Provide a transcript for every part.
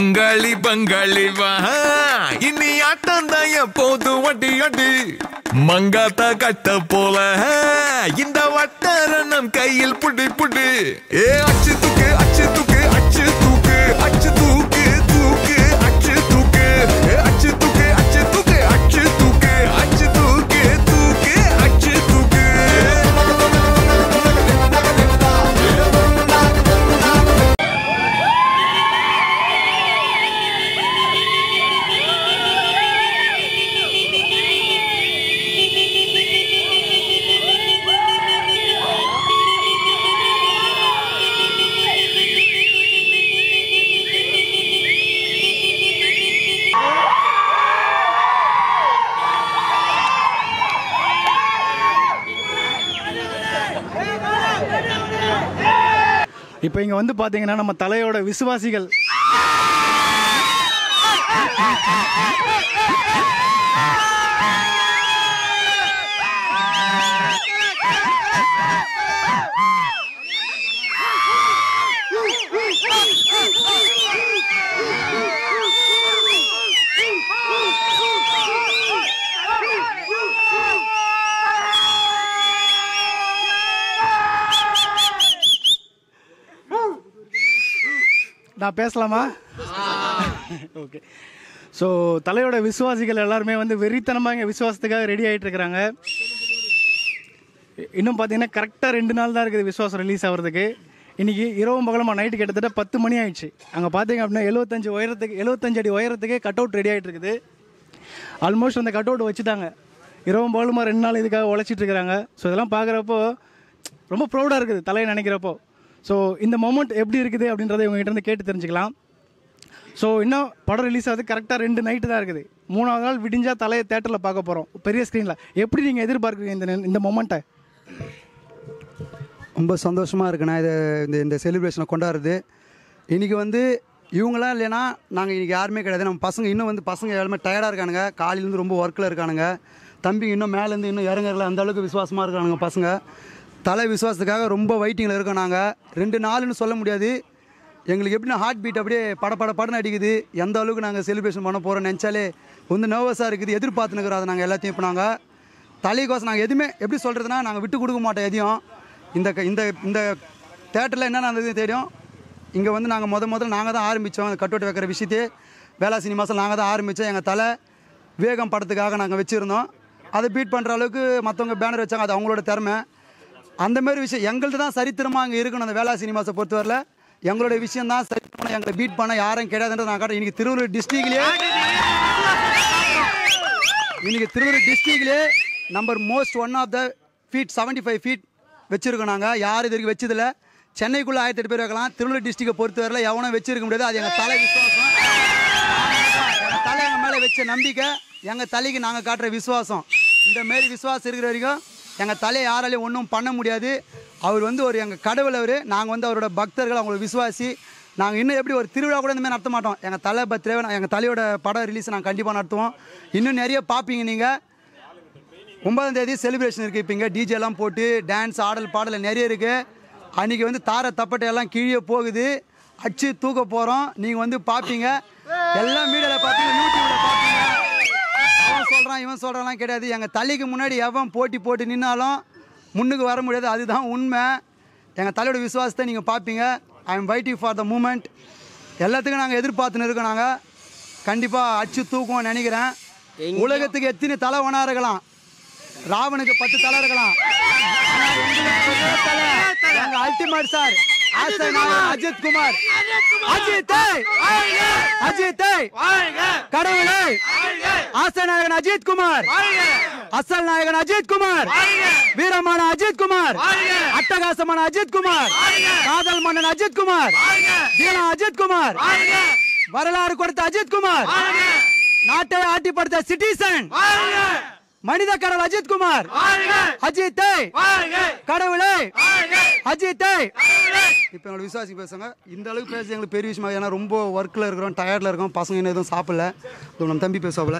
பங்காளி பங்காளி வா. இனி ஆட்டம் தான் எப்போது? வட்டி அடி மங்காத்தா கட்ட போல. இந்த வட்டார நம் கையில் புடி புடி. ஏ அச்சு துக்கு அச்சு துக்கு இப்போ இங்கே வந்து பார்த்தீங்கன்னா நம்ம தலையோட விசுவாசிகள். நான் பேசலாமா? ஓகே. ஸோ தலையோட விசுவாசிகள் எல்லாருமே வந்து வெறித்தனமாக இங்கே விசுவாசத்துக்காக ரெடி ஆகிட்டு இருக்கிறாங்க. இன்னும் பார்த்தீங்கன்னா கரெக்டாக ரெண்டு நாள் தான் இருக்குது விசுவாசம் ரிலீஸ் ஆகிறதுக்கு. இன்றைக்கி இரவும் பகலமாக நைட்டு கிட்டத்தட்ட பத்து மணி ஆயிடுச்சு. அங்கே பார்த்தீங்க அப்படின்னா எழுபத்தஞ்சு உயரத்துக்கு எழுபத்தஞ்சு அடி உயரத்துக்கு கட் அவுட் ரெடி ஆகிட்டு இருக்குது. ஆல்மோஸ்ட் அந்த கட் அவுட் வச்சுட்டாங்க. இரவும் பகலுமா ரெண்டு நாள் இதுக்காக உழைச்சிட்டு இருக்கிறாங்க. ஸோ இதெல்லாம் பார்க்குறப்போ ரொம்ப ப்ரௌடாக இருக்குது தலையை நினைக்கிறப்போ. ஸோ இந்த மொமெண்ட் எப்படி இருக்குது அப்படின்றத இவங்ககிட்ட இருந்து கேட்டு தெரிஞ்சுக்கலாம். ஸோ இன்னும் படம் ரிலீஸ் ஆகுது. கரெக்டாக ரெண்டு நைட்டு தான் இருக்குது. மூணாவது நாள் விடிஞ்சா தலையை தேட்டரில் பார்க்க போகிறோம் பெரிய ஸ்க்ரீனில் எப்படி நீங்கள் எதிர்பார்க்குறீங்க இந்த இந்த மொமெண்ட்டை ரொம்ப சந்தோஷமாக இருக்குண்ணா இது இந்த இந்த செலிப்ரேஷனை கொண்டாடுறது. இன்றைக்கி வந்து இவங்களாம் இல்லைன்னா நாங்கள் இன்றைக்கி யாருமே கிடையாது. நம்ம பசங்க இன்னும் வந்து பசங்க எல்லாமே டயர்டாக இருக்கானுங்க. காலையிலேருந்து ரொம்ப ஒர்க்கில் இருக்கானுங்க. தம்பி இன்னும் மேலேருந்து இன்னும் இறங்கல அந்த அளவுக்கு விசுவாசமாக இருக்கானுங்க பசங்க. தலை விசுவாசத்துக்காக ரொம்ப வெயிட்டிங்கில் இருக்கோம் நாங்கள் ரெண்டு நாளுன்னு சொல்ல முடியாது. எங்களுக்கு எப்படின்னா ஹார்ட் பீட் அப்படியே பட பட படன்னு அடிக்குது. எந்த அளவுக்கு நாங்கள் செலிப்ரேஷன் பண்ண போகிறோம் நினச்சாலே வந்து நர்வஸாக இருக்குது எதிர்பார்த்துனுக்குறோம் அதை நாங்கள் எல்லாத்தையும் இப்போ நாங்கள் தலைக்கோசம் நாங்கள் எதுவுமே எப்படி சொல்கிறதுனா நாங்கள் விட்டு கொடுக்க மாட்டோம் எதையும். இந்த க- இந்த இந்த தேட்டரில் என்ன நடந்தது தெரியும். இங்கே வந்து நாங்கள் முத முதல்ல நாங்கள் தான் ஆரம்பித்தோம் அந்த கட்டோட்டு வைக்கிற விஷயத்தையே வேளா சினிமாஸில் நாங்கள் தான் ஆரம்பித்தோம் எங்கள் தலை வேகம் படத்துக்காக நாங்கள் வச்சுருந்தோம். அதை பீட் பண்ணுற அளவுக்கு மற்றவங்க பேனர் வச்சாங்க. அது அவங்களோட திறமை. அந்த மாதிரி விஷயம் எங்கள்கிட்ட தான் சரித்திரமாக அங்கே இருக்கணும் அந்த வேளா சினிமாஸை பொறுத்தவரையில் எங்களுடைய விஷயம் தான் சரித்திரம் எங்களை பீட் பண்ண யாரும் கிடையாதுன்றது நான் காட்டுறேன். இன்றைக்கி திருவள்ளூர் டிஸ்ட்ரிக்ட்லேயே இன்றைக்கி Tiruvallur டிஸ்ட்ரிக்ட்லேயே number most one of the feet seventy five feet வச்சுருக்கோம் நாங்கள் யார் இது வரைக்கும் வச்சதில்ல. சென்னைக்குள்ளே ஆயிரத்தி எட்டு பேர் வைக்கலாம் திருவள்ளூர் டிஸ்ட்ரிக்டை பொறுத்தவரையில் எவனும் வச்சிருக்க முடியாது. அது எங்கள் தலை விசுவாசம். எங்கள் தலை எங்கள் மேலே வச்ச நம்பிக்கை எங்கள் தலைக்கு நாங்கள் காட்டுற விசுவாசம். இந்த மாரி விசுவாசம் இருக்கிற வரைக்கும் எங்கள் தலையை யாராலையும் ஒன்றும் பண்ண முடியாது. அவர் வந்து ஒரு எங்கள் கடவுள் அவர். நாங்கள் வந்து அவரோட பக்தர்கள் அவங்களோட விசுவாசி. நாங்கள் இன்னும் எப்படி ஒரு திருவிழா கூட இந்தமாதிரி நடத்த மாட்டோம். எங்கள் தலை பர்த்டே எங்கள் தலையோட படம் ரிலீஸ் நாங்கள் கண்டிப்பாக நடத்துவோம். இன்னும் நிறைய பார்ப்பீங்க நீங்கள் ஒன்பதாம் தேதி செலிப்ரேஷன் இருக்குது இப்போ இங்கே. டிஜேலாம் எல்லாம் போட்டு டான்ஸ் ஆடல் பாடல் நிறைய இருக்குது அன்றைக்கி வந்து தார தப்பட்டை எல்லாம் கீழே போகுது. அச்சு தூக்க போகிறோம் நீங்கள் வந்து பார்ப்பீங்க. எல்லாம் மீடியாவில் பார்ப்பீங்க. யூடியூப்பில் பார்ப்பீங்க. அவன் சொல்கிறான் இவன் சொல்கிறான்லாம் கிடையாது. எங்கள் தலைக்கு முன்னாடி எவன் போட்டி போட்டு நின்னாலும் முன்னுக்கு வர முடியாது. அதுதான் உண்மை. எங்கள் தலையோட விசுவாசத்தை நீங்கள் பார்ப்பீங்க. I am waiting for the moment எல்லாத்துக்கும் நாங்கள் எதிர்பார்த்துன்னு இருக்கோம் நாங்கள் கண்டிப்பாக அச்சு தூக்குவோம் நினைக்கிறேன். உலகத்துக்கு எத்தனை தலை ஒன்றா இருக்கலாம்? ராவனுக்கு பத்து தலை இருக்கலாம். Ultimate sir Ajith Kumar. Ajith Ajith கடவுளே. ஆசை நாயகன் அஜித் குமார். அசல் நாயகன் அஜித் குமார். வீரமான அஜித் குமார். அட்டகாசமான அஜித் குமார். காதல் மன்னன் அஜித் குமார். வீரா அஜித் குமார். வரலாறு கொடுத்த அஜித் குமார். நாட்டை ஆட்டி படுத்த சிட்டிசன் மனித கடவுள் அஜித் குமார் அஜித்தை கடவுளே! அஜித்தை! இப்போ எங்களோட விசுவாசி பேசுங்க. இந்த அளவுக்கு பேச எங்களுக்கு பெரிய விஷயமா ஏன்னா ரொம்ப ஒர்க்கில் இருக்கிறோம் டயர்டில் இருக்கோம் பசங்க இன்னும் எதுவும் சாப்பிடல. நம்ம தம்பி பேசுவாப்ல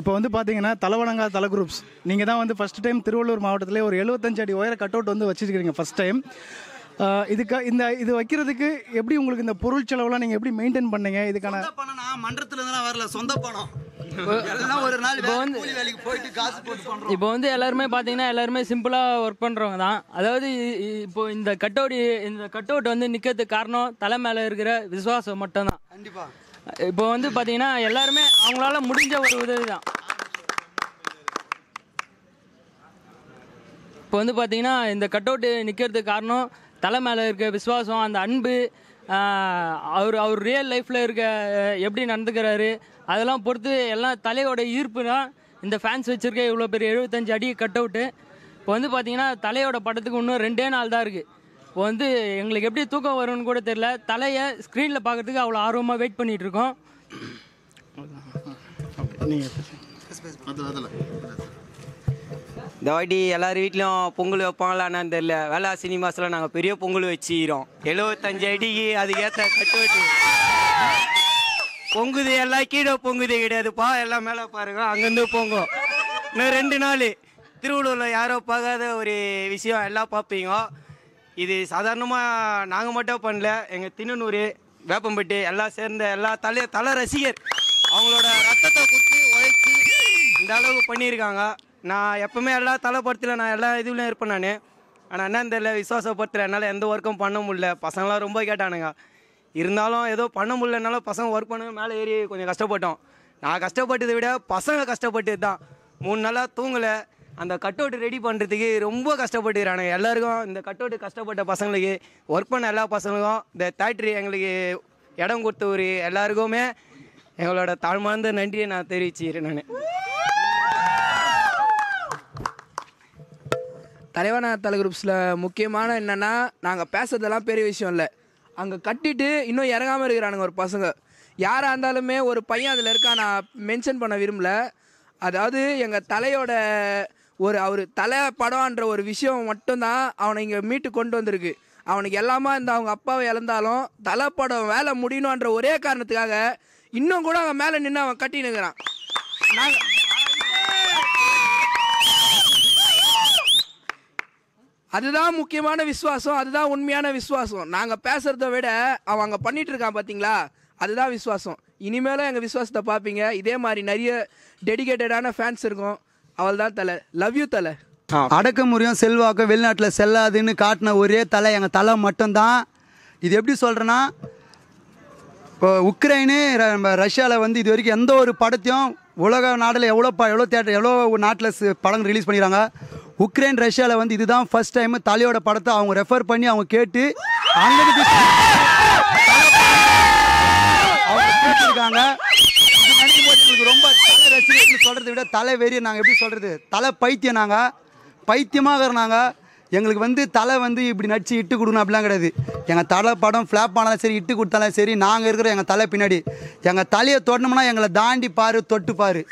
இப்போ வந்து பார்த்தீங்கன்னா தலைவணங்கா தலை குரூப்ஸ் நீங்கள் தான் வந்து ஃபஸ்ட் டைம் திருவள்ளூர் மாவட்டத்திலே ஒரு 75 அடி உயர கட் அவுட் வந்து வச்சிருக்கிறீங்க ஃபஸ்ட் டைம் இதுக்கு இந்த இது வைக்கிறதுக்கு எப்படி உங்களுக்கு இந்த பொருள் செலவுலாம் நீங்கள் எப்படி மெயின்டைன் பண்ணீங்க? இதுக்கான சொந்த பணம் நான் மன்றத்துல இருந்தெல்லாம் வரல சொந்த பணம். ஒரு நாள் இப்போ வந்து- போயிட்டு காசு போட்டு இப்போ வந்து எல்லாருமே பார்த்தீங்கன்னா எல்லாருமே சிம்பிளாக ஒர்க் பண்ணுறவங்க தான். அதாவது இப்போ இந்த கட்டோடி இந்த கட் அவுட் வந்து நிற்கிறதுக்கு காரணம் தலை மேலே இருக்கிற விசுவாசம் மட்டும்தான். கண்டிப்பா. இப்போ வந்து பார்த்தீங்கன்னா எல்லாருமே அவங்களால முடிஞ்ச ஒரு உதவி தான். இப்போ வந்து பார்த்தீங்கன்னா இந்த கட் அவுட் நிற்கிறதுக்கு காரணம் தலை மேலே இருக்க விசுவாசம் அந்த அன்பு அவர் அவர் ரியல் லைஃப்பில் இருக்க எப்படி நடந்துக்கிறாரு அதெல்லாம் பொறுத்து எல்லாம் தலையோட ஈர்ப்பு தான் இந்த ஃபேன்ஸ் வச்சுருக்க இவ்வளோ பெரிய எழுபத்தஞ்சு அடி கட் அவுட்டு இப்போ வந்து பார்த்தீங்கன்னா தலையோட படத்துக்கு இன்னும் ரெண்டே நாள் தான் இருக்குது இப்போ வந்து எங்களுக்கு எப்படி தூக்கம் வரும்னு கூட தெரியல. தலையை ஸ்க்ரீனில் பார்க்கறதுக்கு அவ்வளோ ஆர்வமாக வெயிட் பண்ணிட்டு இருக்கோம். இந்த வாட்டி எல்லார் வீட்லேயும் பொங்கல் வைப்பாங்களான்னு தெரில வேளா சினிமாஸில் நாங்கள் பெரிய பொங்கல் வச்சுக்கிறோம். எழுபத்தஞ்சு அடிக்கு அதுக்கேற்ற கட்டுவட்டு பொங்குது எல்லாம் கீழே பொங்குது கிடையாதுப்பா எல்லாம் மேலே பாருங்க. அங்கேருந்து பொங்கும். இன்னும் ரெண்டு நாள். திருவள்ளூரில் யாரோ பார்க்காத ஒரு விஷயம் எல்லாம் பார்ப்பீங்க. இது சாதாரணமாக நாங்கள் மட்டும் பண்ணல. எங்கள் திண்ணனூர் வேப்பம்பட்டி எல்லாம் சேர்ந்த எல்லா தலை தலை ரசிகர் அவங்களோட ரத்தத்தை கொடுத்து உழைச்சி இந்த அளவு பண்ணியிருக்காங்க. நான் எப்பவுமே எல்லா தலைப்படத்தில் நான் எல்லா இதுலையும் இருப்பேன் நான். ஆனால் என்ன தெரியல விசுவாசப்படுத்தல. என்னால் எந்த ஒர்க்கும் பண்ண முடியல. பசங்களாம் ரொம்ப கேட்டானுங்க. இருந்தாலும் ஏதோ பண்ண முடியலனாலும் பசங்க ஒர்க் பண்ண மேலே ஏறி கொஞ்சம் கஷ்டப்பட்டோம். நான் கஷ்டப்பட்டதை விட பசங்க கஷ்டப்பட்டது தான். மூணு நாளாக தூங்கலை. அந்த கட் அவுட் ரெடி பண்ணுறதுக்கு ரொம்ப கஷ்டப்பட்டுக்கிறானுங்க. எல்லாருக்கும் இந்த கட் அவுட் கஷ்டப்பட்ட பசங்களுக்கு ஒர்க் பண்ண எல்லா பசங்களுக்கும் இந்த தேட்டரி எங்களுக்கு இடம் கொடுத்த ஒரு எல்லாருக்குமே எங்களோட தாழ்மார்ந்த நன்றியை நான் தெரிவிச்சுக்கிறேன் நான். தலைவனா தலை குரூப்ஸில் முக்கியமான என்னென்னா நாங்கள் பேசுறதெல்லாம் பெரிய விஷயம் இல்லை. அங்கே கட்டிட்டு இன்னும் இறங்காமல் இருக்கிறானுங்க ஒரு பசங்க. யாராக இருந்தாலுமே ஒரு பையன் அதில் இருக்கா நான் மென்ஷன் பண்ண விரும்பல. அதாவது எங்கள் தலையோட ஒரு அவர் தலை படம்ன்ற ஒரு விஷயம் மட்டும்தான் அவனை இங்கே மீட்டு கொண்டு வந்திருக்கு. அவனுக்கு எல்லாமா இந்த அவங்க அப்பாவை இழந்தாலும் தலை படம் வேலை முடியணுன்ற ஒரே காரணத்துக்காக இன்னும் கூட அவன் மேலே நின்று அவன் கட்டி நிற்கிறான் நாங்கள் அதுதான் முக்கியமான விசுவாசம் அதுதான் உண்மையான விசுவாசம். நாங்கள் பேசுகிறத விட அவன் அங்கே பண்ணிட்டு இருக்கான் பார்த்தீங்களா அதுதான் விசுவாசம். இனிமேலும் எங்கள் விசுவாசத்தை பார்ப்பீங்க. இதே மாதிரி நிறைய டெடிகேட்டடான ஃபேன்ஸ் இருக்கும். அவள் தான் தலை. லவ் யூ தலை. அடக்குமுறையும் செல்வாக்கும் வெளிநாட்டில் செல்லாதுன்னு காட்டின ஒரே தலை எங்கள் தலை மட்டும்தான். இது எப்படி சொல்கிறேன்னா இப்போ உக்ரைனு ர- நம்ம ரஷ்யாவில் வந்து இது வரைக்கும் எந்த ஒரு படத்தையும் உலக நாடில் எவ்வளோ ப எவ்வளோ தேட்டர் எவ்வளோ நாட்டில் படம் ரிலீஸ் பண்ணிடுறாங்க உக்ரைன் ரஷ்யாவில் வந்து இதுதான் ஃபர்ஸ்ட் டைம் தலையோட படத்தை அவங்க ரெஃபர் பண்ணி அவங்க கேட்டு அங்கே அவங்க கேட்டிருக்காங்க. எங்களுக்கு ரொம்ப தலை ரசிகர்கள் சொல்கிறத விட தலை வெறி நாங்கள் எப்படி சொல்கிறது தலை பைத்தியம் நாங்கள் பைத்தியமாக நாங்கள் எங்களுக்கு வந்து தலை வந்து இப்படி நடிச்சு இட்டு கொடுக்கணும் அப்படிலாம் கிடையாது. எங்கள் தலை படம் ஃப்ளாப் ஆனாலும் சரி இட்டு கொடுத்தாலும் சரி நாங்கள் இருக்கிற எங்கள் தலை பின்னாடி. எங்கள் தலையை தொடணும்னா எங்களை தாண்டி பாரு தொட்டு பாரு.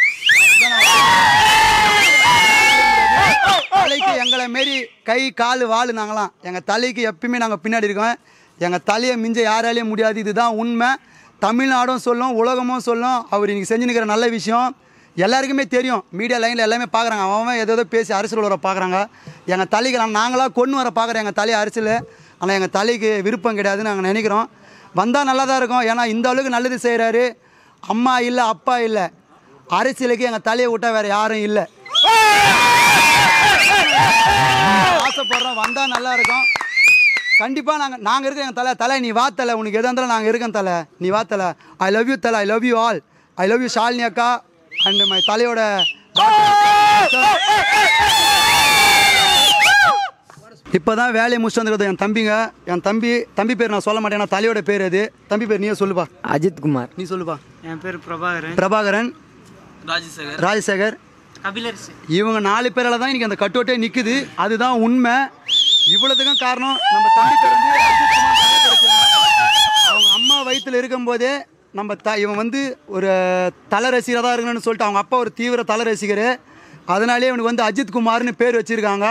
எங்களை மாரி கை கால் வால் நாங்களாம். எங்கள் தலைக்கு எப்பயுமே நாங்கள் பின்னாடி இருக்கோம். எங்கள் தலையை மிஞ்ச யாராலையும் முடியாது. இதுதான் உண்மை. தமிழ்நாடும் சொல்லும் உலகமும் சொல்லும். அவர் இன்றைக்கி செஞ்சுனுக்கிற நல்ல விஷயம். எல்லாருக்குமே தெரியும். மீடியா லைனில் எல்லாமே பார்க்குறாங்க அவன் அவன் ஏதோ பேசி அரசியல் வர பார்க்குறாங்க எங்கள் தலைக்கு நான் நாங்களாக கொண்டு வர பார்க்குறோம் எங்கள் தலையை அரசியல். ஆனால் எங்கள் தலைக்கு விருப்பம் கிடையாதுன்னு நாங்கள் நினைக்கிறோம். வந்தால் நல்லா தான் இருக்கும். ஏன்னா இந்த அளவுக்கு நல்லது செய்கிறாரு அம்மா இல்லை அப்பா இல்லை. அரசியலுக்கு எங்கள் தலையை விட்டால் வேறு யாரும் இல்லை. ஆசைப்படுறோம். வந்தால் நல்லா இருக்கும் கண்டிப்பாக நாங்கள் நாங்கள் இருக்க எங்கள் தலை. தலை நீ வா தலை. உனக்கு எதாக இருந்தாலும் நாங்கள் இருக்கோம் தலை. நீ வா தலை. I love you Thala. I love you all I love you Shalini அக்கா. அண்ட் மை தலையோட இப்போ தான் வேலையை முடிச்சுட்டு வந்துருக்குது என் தம்பிங்க. என் தம்பி தம்பி பேர் நான் சொல்ல மாட்டேன். ஏன்னா தலையோட பேர் அது. தம்பி பேர் நீயே சொல்லுப்பா. அஜித் குமார். நீ சொல்லுப்பா. என் பேர் பிரபாகரன். பிரபாகரன். ராஜசேகர். ராஜசேகர். கபிலர்ஸ் இவங்க நாலு பேரால தான் இன்னைக்கு அந்த கட்டோட்டே நிக்குது. அதுதான் உண்மை. இவ்வளவுக்கும் காரணம் நம்ம தம்பி பேர் வந்து அவங்க அம்மா வயிற்றில் இருக்கும்போதே நம்ம த இவன் வந்து ஒரு தலை ரசிகராக தான் இருக்கணும்னு சொல்லிட்டு அவங்க அப்பா ஒரு தீவிர தலை ரசிகர் அதனாலே இவனுக்கு வந்து அஜித் குமார்னு பேர் வச்சிருக்காங்க.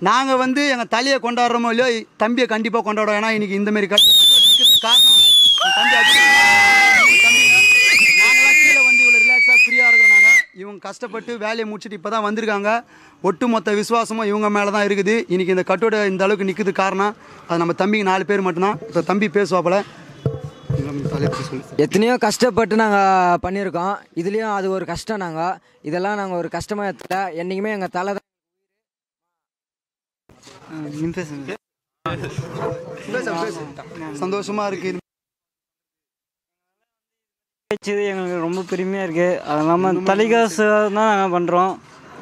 நாங்கள் வந்து எங்கள் தலையை கொண்டாடுறோமோ இல்லையோ தம்பியை கண்டிப்பாக கொண்டாடுறோம் ஏன்னா இன்னைக்கு இந்தமாரி கட் காரணம் என் தம்பி அஜித் குமார். தம்பிங்க நாங்களாம் கீழே வந்து இவ்வளோ ரிலாக்ஸாக ஃப்ரீயாக இருக்கிறோம் நாங்கள் இவங்க இவங்க கஷ்டப்பட்டு வேலையை முடிச்சுட்டு இப்போ தான் வந்திருக்காங்க. ஒட்டுமொத்த விசுவாசமும் இவங்க மேலே தான் இருக்குது. இன்னைக்கு இந்த கட்டோட இந்த அளவுக்கு நிற்குது காரணம் அது நம்ம தம்பிங்க நாலு பேர் மட்டும்தான். இப்போ தம்பி பேசுவாப்பில். எத்தனையோ கஷ்டப்பட்டு நாங்கள் பண்ணியிருக்கோம். இதுலேயும் அது ஒரு கஷ்டம் நாங்கள் இதெல்லாம் நாங்கள் ஒரு கஷ்டமாக எடுத்துல என்றைக்குமே எங்கள் தலை தான். சந்தோஷமா இருக்கு. வச்சது எங்களுக்கு ரொம்ப பெருமையாக இருக்குது அது இல்லாமல் தலைகாசு தான் நாங்கள் பண்ணுறோம்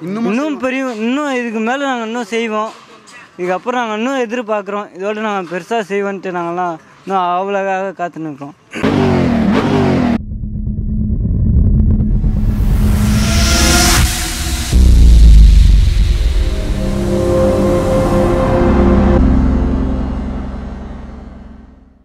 இன்னும் பெரிய இன்னும் இதுக்கு மேலே நாங்கள் இன்னும் செய்வோம். இதுக்கப்புறம் நாங்கள் இன்னும் எதிர்பார்க்குறோம். இதோட நாங்கள் பெருசாக செய்வோன்ட்டு நாங்கள்லாம் இன்னும் அவ்வளோக்காக காத்துன்னு இருக்கோம்.